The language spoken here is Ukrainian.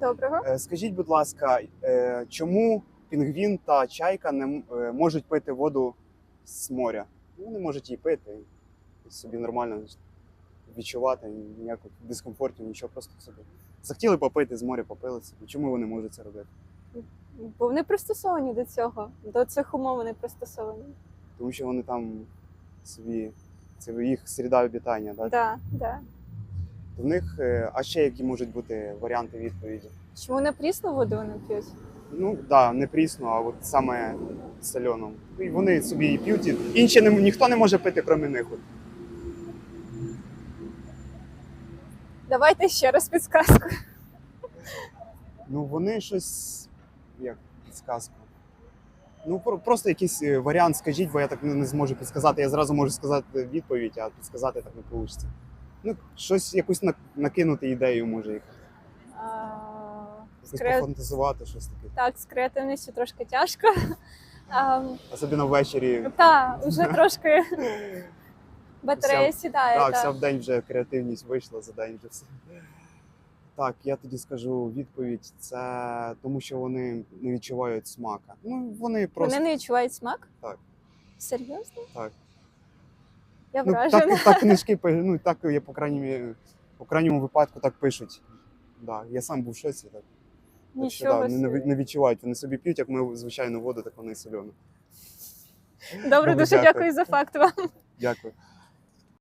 Доброго. Е, Скажіть, будь ласка, е, чому пінгвін та чайка не е, можуть пити воду з моря? Ну, Вони можуть її пити і собі нормально відчувати, ніякого дискомфорту, нічого, просто собі. Захотіли попити з моря, попили собі. Чому вони можуть це робити? Бо вони пристосовані до цього, до цих умов вони пристосовані. Тому що вони там собі, це їх середа обітання, так? Да, да. В них, е, а ще які можуть бути варіанти відповіді? Чому не прісну воду вони п'ють? Ну так, да, не прісно, а от саме солену. І вони собі і п'ють. і Інші не, ніхто не може пити, крім них. Давайте ще раз підсказку. Ну вони щось як підсказка. Ну про- просто якийсь е, варіант скажіть, бо я так не, не зможу підсказати. Я зразу можу сказати відповідь, а підсказати так не вийде. Ну, щось якусь накинути ідею, може, їх. Якось пофантазувати, щось таке. Так, з креативністю трошки тяжко. А, Особливо ввечері. та, вже трошки батарея Вся- сідає. Так, та. вся в день вже креативність вийшла, за день вже все. Так, я тоді скажу відповідь. Це тому, що вони не відчувають смака. Ну, вони просто Вони не відчувають смак? Так. Серйозно? так. Я Ну, вражена. так, так книжки ну, так я по крайній по крайньому випадку так пишуть. Да, я сам був в шоці. Так. Так що, да, не, не відчувають. Вони собі п'ють, як ми звичайну воду, так вони солену. Добре, Добре, дуже дякую. дякую за факт вам. Дякую.